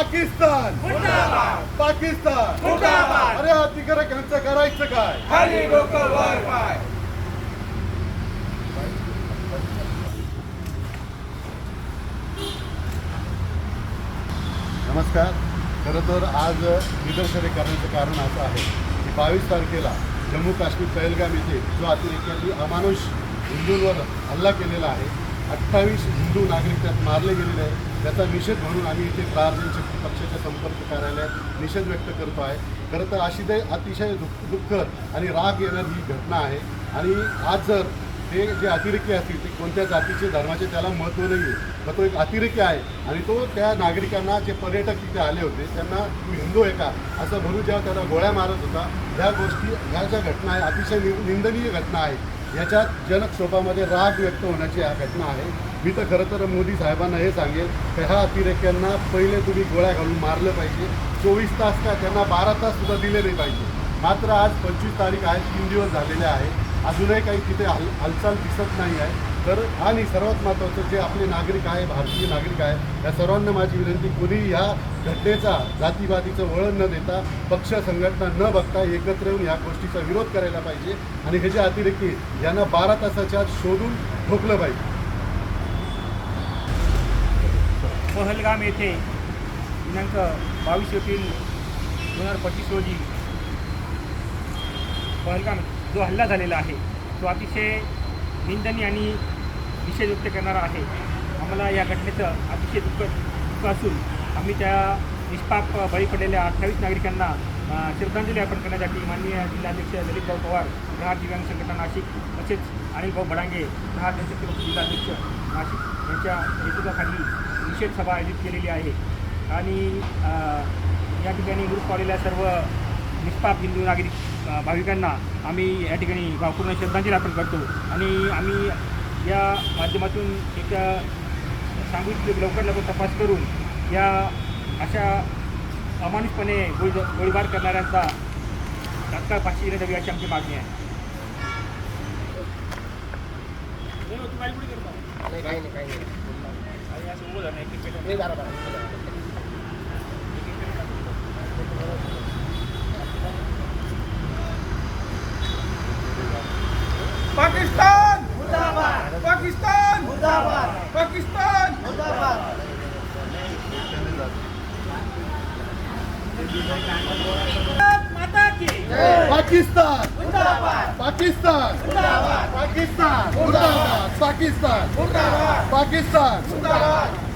पाकिस्तान. पाकिस्तान. अरे अतिक्रमणाचं करायचं काय? नमस्कार. खरं तर आज निदर्शने करण्याचं कारण असं आहे की बावीस तारखेला जम्मू काश्मीर पहलगाम येथे जो अतिरेक्यांनी अमानुष हिंदूंवर हल्ला केलेला आहे अठ्ठावीस हिंदू नागरिक त्यात मारले गेलेले आहेत. त्याचा निषेध म्हणून आम्ही इथे प्रार्थना शक्ती पक्षाच्या संपर्क कार्यालयात निषेध व्यक्त करतो आहे. खरं तर अशी ते अतिशय दुःख दुःख आणि राग येणारी ही घटना आहे. आणि आज जर ते जे अतिरेकी असतील ते कोणत्या जातीचे धर्माचे त्याला महत्त्व नाही आहे. तर तो एक अतिरेकी आहे. आणि तो त्या नागरिकांना जे पर्यटक तिथे आले होते त्यांना तू हिंदू आहे का? असं म्हणून जेव्हा त्याला गोळ्या मारत होता ह्या गोष्टी ह्या ज्या घटना आहे अतिशय निंदनीय घटना आहे. याच्यात जनक स्वरूपामध्ये राग व्यक्त होण्याची ह्या घटना आहे. मी तर खरं तर मोदी साहेबांना हे सांगेल की ह्या अतिरेक्यांना पहिले तुम्ही गोळ्या घालून मारलं पाहिजे. चोवीस तास का त्यांना बारा तास सुद्धा दिले नाही पाहिजे. मात्र आज पंचवीस तारीख आहे तीन दिवस झालेले आहे. अजूनही काही तिथे हाल हालचाल दिसत नाही आहे. तर आणि सर्वात महत्त्वाचं जे आपले नागरिक आहे भारतीय नागरिक आहे या सर्वांना माझी विनंती कोणी ह्या घटनेचा जातीवादीचं वळण न देता पक्ष संघटना न बघता एकत्र येऊन या गोष्टीचा विरोध करायला पाहिजे. आणि हे जे अतिरेकी यांना बारा तासाच्या शोधून ठोकलं पाहिजे. पहलगाम येथे दिनांक बावीस एप्रिल दोन हजार पस्तीस रोजी पहलगाम जो हल्ला झालेला आहे तो अतिशय निंदनीय आणि निषेध व्यक्त करणारा आहे. आम्हाला या घटनेचं अतिशय दुःख दुःख असून आम्ही त्या निष्पाप बळी पडलेल्या अठ्ठावीस नागरिकांना श्रद्धांजली अर्पण करण्यासाठी माननीय जिल्हाध्यक्ष ललित भाऊ पवार प्रहार दिव्यांग संघटना नाशिक तसेच अनिल भाऊ बडांगे प्रहार जनशक्ती जिल्हाध्यक्ष नाशिक यांच्या नेतृत्वाखाली निषेध सभा आयोजित केलेली आहे. आणि या ठिकाणी ग्रुप पावलेल्या सर्व निष्पाप हिंदू नागरिक भाविकांना आम्ही या ठिकाणी भावपूर्ण श्रद्धांजली अर्पण करतो. आणि आम्ही या माध्यमातून एक सांगू की लवकर लवकर तपास करून या अशा अमानुषपणे गोळी गोळीबार करणाऱ्यांचा तात्काळ फाशी देण्यात यावी अशी आमची मागणी आहे. नाही काही नाही काही नाही असं उभं झालं एक एक मिनिट. हे जरा बघा. पाकिस्तान पाकिस्तान पाकिस्तान माता की पाकिस्तान पाकिस्तान पाकिस्तान मुर्दाबाद पाकिस्तान पाकिस्तान